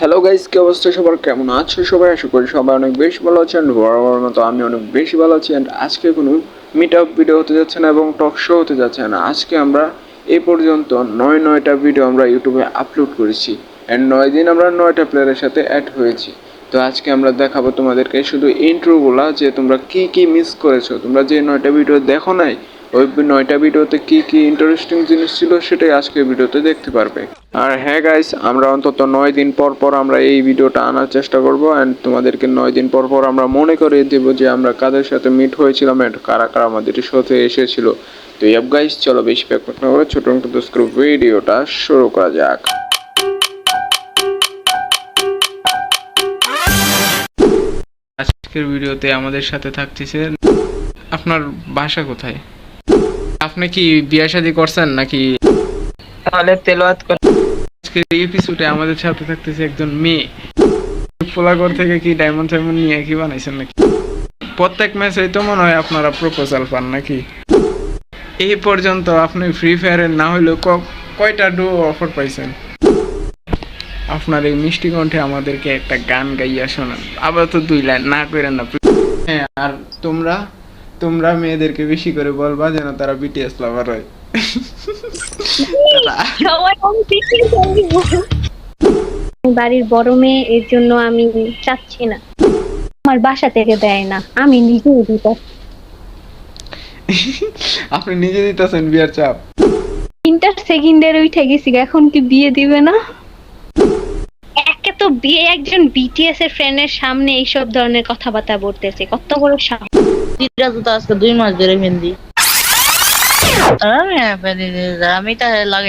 Hello guys কি অবস্থা? সবার কেমন আছো? সবাই আশা করি সবাই অনেক বেশি ভালো আছেন বরাবর মতো আমি অনেক বেশি ভালো আছি অ্যান্ড আজকে কোনো মিট আপ ভিডিও হতে যাচ্ছে না এবং টক শো হতে যাচ্ছে না। আজকে আমরা এই পর্যন্ত নয় নয়টা ভিডিও আমরা ইউটিউবে আপলোড করেছি অ্যান্ড নয় দিন আমরা নয়টা প্লেয়ারের সাথে অ্যাড হয়েছি। তো আজকে আমরা দেখাবো তোমাদেরকে শুধু ইন্ট্রোগুলা যে তোমরা কি কি মিস করেছ। তোমরা যে নয়টা ভিডিও দেখো নাই ওই নয়টা ভিডিওতে কি কি ইন্টারেস্টিং জিনিস ছিল সেটাই আজকে ভিডিওতে দেখতে পারবে। আর হ্যাঁ গাইস আমরা অন্তত নয় দিন পর পর আমরা এই ভিডিওটা আনার চেষ্টা করব অ্যান্ড তোমাদেরকে নয় দিন পর পর আমরা মনে করিয়ে দেবো যে আমরা কাদের সাথে মিট হয়েছিলাম অ্যান্ড কারা কারা আমাদের সাথে এসেছিল। তো ইয়াব গাইস চলো বেশি প্যাক না করে ছোট ছোট ভিডিওটা শুরু করা যাক। আজকের ভিডিওতে আমাদের সাথে থাকতেছে আপনার বাসা কোথায়? আপনি কি বিয়ে শাদী করছেন নাকি? তাহলে তেলাওয়াত কর আজকের এই এপিসোডে আমাদের সাথে থাকতেছে একজন মেয়ে। পোলাগড় থেকে কি ডায়মন্ড সাইমন্ড নিয়ে কি বানাইছেন নাকি? প্রত্যেক ম্যাচেই তো মনে হয় আপনারা প্রপোজাল পান নাকি? এই পর্যন্ত আপনি ফ্রি ফায়ারের না হইলেও ক- কয়টা ডো অফার পাইছেন? আপনার এই মিষ্টি কণ্ঠে আমাদেরকে একটা গান গাইয়া শোনান। আবার তো দুই লাইন না করেন না হ্যাঁ আর তোমরা? তোমরা মেয়েদেরকে বেশি করে বলবা যেন তারা বিটিএস লাভার হয়। বাড়ির বড় মেয়ে এর জন্য আমি চাচ্ছি না। আমার বাসা থেকে দেয় না আমি নিজেই দিতে আপনি নিজে দিতেছেন বিয়ার চাপ। তিনটা সেকেন্ডের উঠে গেছি এখন কি বিয়ে দিবে না? একে তো বিয়ে একজন বিটিএস এর ফ্রেন্ডের সামনে এইসব ধরনের কথাবার্তা বলতেছে কত বড় সাহস। দিদা তো আজকে দুই মাস ধরে মেহেন্দি। আমি হ্যাঁ,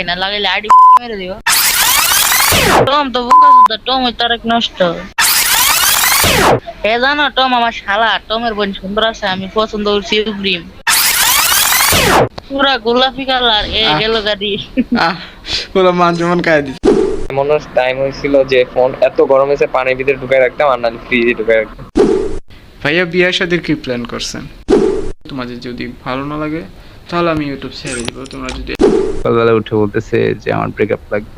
না লাগাইলে আইডি মেরে দিব। টম তো বোকা সুদ্ধা টম ওই তার এক নষ্ট। এ জানো টম আমার শালা টমের বোন সুন্দর আছে আমি পছন্দ করছি ক্রিম পুরা গোলাপি কালার এ। গেল গাড়ি। পুরো মান যেমন খাই দিচ্ছে এমন টাইম হয়েছিল যে ফোন এত গরম এসে পানির ভিতরে ঢুকাই রাখতাম আর নাহলে ফ্রিজে ঢুকাই রাখতাম। ভাইয়া বিয়ার সাথে কি প্ল্যান করছেন? তোমাদের যদি ভালো না লাগে তাহলে আমি ইউটিউব ছেড়ে দিব। তোমরা যদি সকালবেলা উঠে বলতেছে যে আমার ব্রেকআপ লাগবে।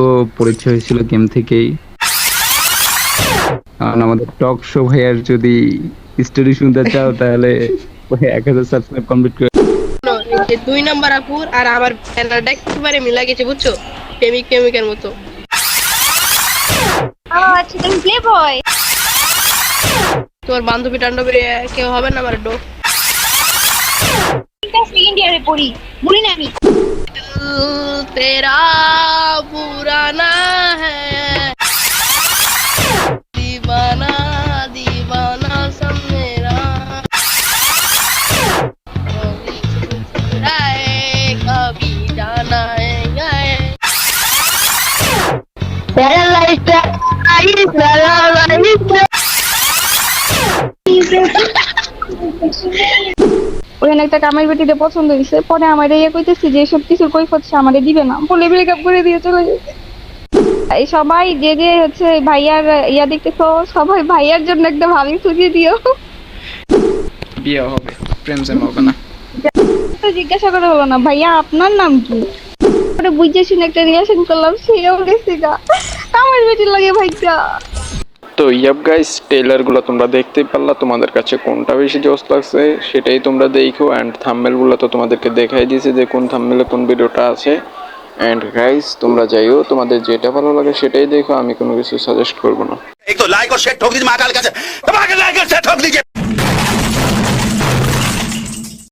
তো পরিচয় হয়েছিল গেম থেকেই। কারণ আমাদের টক শো ভাইয়ার যদি স্টোরি শুনতে চাও তাহলে ওই এক হাজার সাবস্ক্রাইব কমপ্লিট করে দুই নাম্বার আপুর আর আমার ব্যানারটা একেবারে মিলা গেছে বুঝছ? প্রেমিক প্রেমিকের মতো আচ্ছা তুমি প্লে বয় তোমার বান্ধবী টান্ডবী কেউ হবে না আমার ডো সেকেন্ড ইয়ারে পড়ি বলি না আমি তেরা পুরানা হ্যাঁ दीवाना दीवाना सब मेरा कभी चुराए, कभी जाना है गाए ওখানে একটা কামের বেটিতে পছন্দ হয়েছে। পরে আমার ইয়ে কইতেছি যে সব কিছুর কৈফত সে আমারে দিবে না। বলে ব্রেকআপ করে দিয়ে চলে গেছে এই সবাই যে যে হচ্ছে ভাইয়ার ইয়া দেখতেছো সবাই ভাইয়ার জন্য একটা ভাবি খুঁজে দিও। বিয়ে হবে প্রেম সেম হবে না। তো জিজ্ঞাসা করে বলো না ভাইয়া আপনার নাম কি? পরে বুঝে শুনে একটা রিলেশন করলাম সেও গেছে গা। কামের বেটির লাগে ভাইটা তো ইয়াব গাইস টেইলারগুলো তোমরা দেখতেই পারলা, তোমাদের কাছে কোনটা বেশি জোস লাগছে সেটাই তোমরা দেখো অ্যান্ড থাম্বেলগুলো তো তোমাদেরকে দেখাই দিয়েছে যে কোন থাম্বেলে কোন ভিডিওটা আছে। অ্যান্ড গাইস তোমরা যাইও, তোমাদের যেটা ভালো লাগে সেটাই দেখো, আমি কোনো কিছু সাজেস্ট করব না।